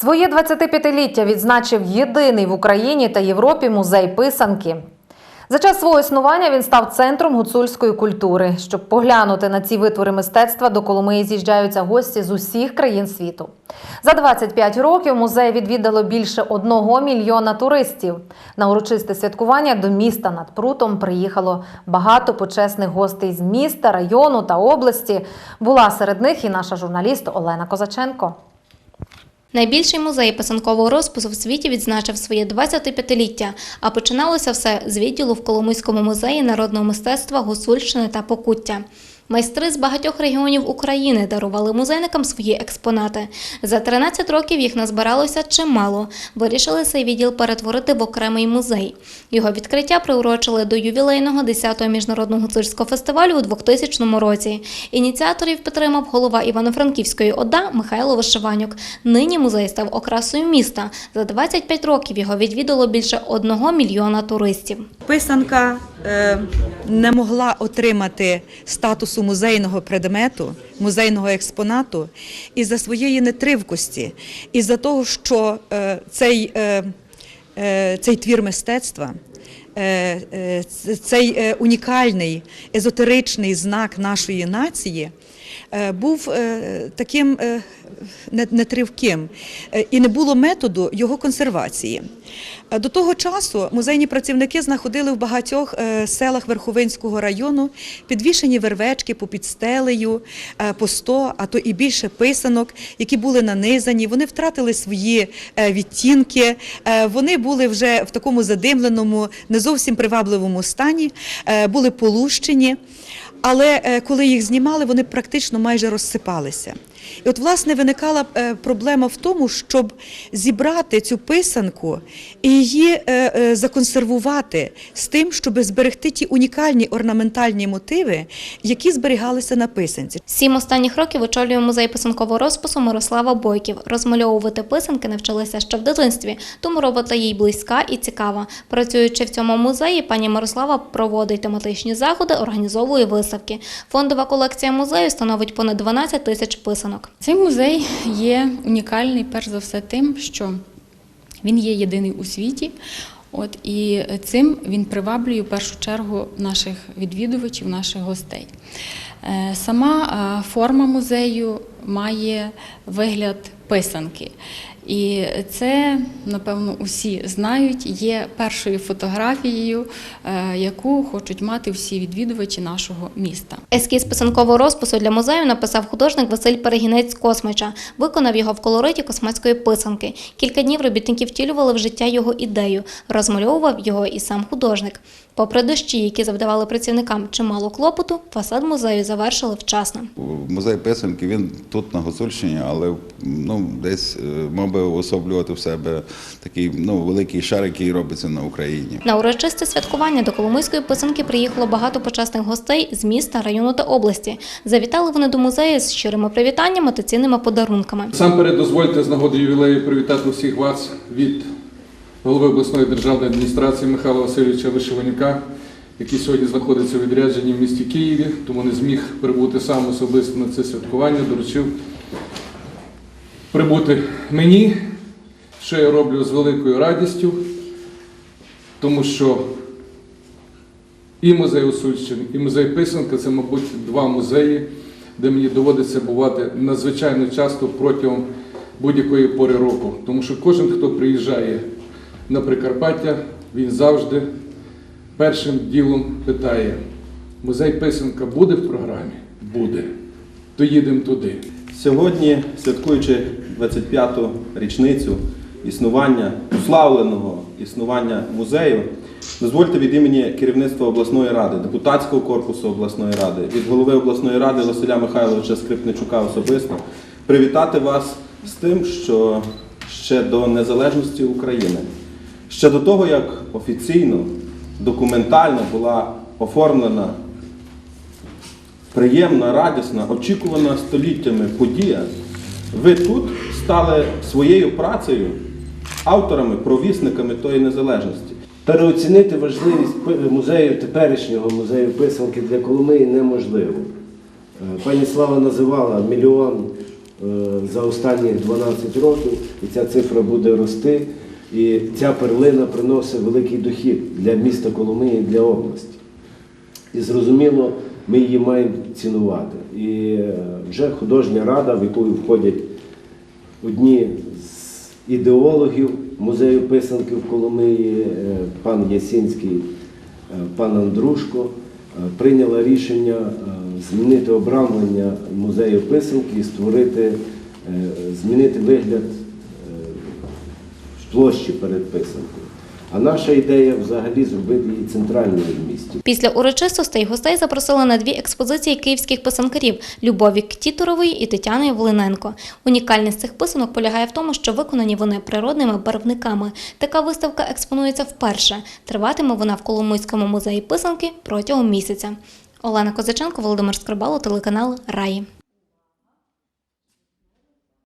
Своє 25-ліття відзначив єдиний в Україні та Європі музей писанки. За час свого існування він став центром гуцульської культури. Щоб поглянути на ці витвори мистецтва, до Коломиї з'їжджаються гості з усіх країн світу. За 25 років музей відвідало більше одного мільйона туристів. На урочисте святкування до міста над прутом приїхало багато почесних гостей з міста, району та області. Була серед них і наша журналіст Олена Козаченко. Найбільший музей писанкового розпису в світі відзначив своє 25-ліття, а починалося все з відділу в Коломийському музеї народного мистецтва Гусульщини та Покуття. Майстри з багатьох регіонів України дарували музейникам свої експонати. За 13 років їх назбиралося чимало. Вирішили цей відділ перетворити в окремий музей. Його відкриття приурочили до ювілейного 10-го міжнародного гуцульського фестивалю у 2000 році. Ініціаторів підтримав голова Івано-Франківської ОДА Михайло Вишиванюк. Нині музей став окрасою міста. За 25 років його відвідало більше одного мільйона туристів. Писанка е, не могла отримати статусу музейного предмету, музейного експонату із-за своєї нетривкості, із-за того, що е, цей, е, цей твір мистецтва. Цей унікальний езотеричний знак нашої нації був е, таким е, нетривким е, і не було методу його консервації. Е, До того часу музейні працівники знаходили в багатьох е, селах Верховинського району підвішені вервечки попід стелею, е, по 100, а то і більше писанок, які були нанизані. Вони втратили свої е, відтінки, е, вони були вже в такому задимленому, не зовсім привабливому стані, е, були полущені. Але е, коли їх знімали, вони практично майже розсипалися. І от, власне, виникала е, проблема в тому, щоб зібрати цю писанку і її е, е, законсервувати з тим, щоб зберегти ті унікальні орнаментальні мотиви, які зберігалися на писанці. Сім останніх років очолює музей писанкового розпису Мирослава Бойків. Розмальовувати писанки навчилася ще в дитинстві, тому робота їй близька і цікава. Працюючи в цьому музеї, пані Мирослава проводить тематичні заходи, організовує виставки. Фондова колекція музею становить понад 12 тисяч писанок. Цей музей є унікальний, перш за все, тим, що він є єдиний у світі. От і цим він приваблює в першу чергу наших відвідувачів, наших гостей. Е, Сама е, форма музею має вигляд писанки. І це, напевно, усі знають, є першою фотографією, е, яку хочуть мати всі відвідувачі нашого міста. Ескіз писанкового розпису для музею написав художник Василь Перегінець Космича. Виконав його в колориті космацької писанки. Кілька днів робітники втілювали в життя його ідею. Розмальовував його і сам художник. Попри дощі, які завдавали працівникам чимало клопоту, фасад музею завершили вчасно. Музей писанки він тут на Гуцульщині, але ну, десь е, би уособлювати в себе такий ну, великий шар, який робиться на Україні. На урочисте святкування до Коломийської писанки приїхало багато почесних гостей з міста, району та області. Завітали вони до музею з щирими привітаннями та цінними подарунками. Насамперед дозвольте з нагоди ювілею привітати всіх вас від голови обласної державної адміністрації Михайла Васильовича Вишиванюка, який сьогодні знаходиться у відрядженні в місті Києві, тому не зміг прибути сам особисто на це святкування, доручив прибути мені, що я роблю з великою радістю, тому що і музей Осульщини, і музей Писанка це, мабуть, два музеї, де мені доводиться бувати надзвичайно часто протягом будь-якої пори року. Тому що кожен, хто приїжджає на Прикарпаття, він завжди першим ділом питає: музей Писанка буде в програмі? Буде. То їдемо туди. Сьогодні, святкуючи 25-ту річницю існування, уславленого існування музею, дозвольте від імені керівництва обласної ради, депутатського корпусу обласної ради, від голови обласної ради Василя Михайловича Скрипничука особисто привітати вас з тим, що ще до незалежності України, ще до того, як офіційно, документально була оформлена приємна, радісна, очікувана століттями подія, ви тут стали своєю працею авторами, провісниками тої незалежності. Переоцінити важливість музею теперішнього музею писанки для Коломиї неможливо. Е, Пані Слава називала мільйон е, за останні 12 років, і ця цифра буде рости. І ця перлина приносить великий дохід для міста Коломиї, для області. І зрозуміло, ми її маємо цінувати. І е, вже художня рада, в яку входять одні з ідеологів музею писанки в Коломиї, е, пан Ясінський, е, пан Андрушко, прийняла рішення змінити обрамлення музею писанки і створити, змінити вигляд площі перед писанкою. А наша ідея взагалі зробити її центральною в місті. Після урочистостей гостей запросили на дві експозиції київських писанкарів Любові Ктіторової і Тетяни Волиненко. Унікальність цих писанок полягає в тому, що виконані вони природними барвниками. Така виставка експонується вперше. Триватиме вона в Коломийському музеї писанки протягом місяця. Олена Козаченко, Володимир Скрибало, телеканал Раї.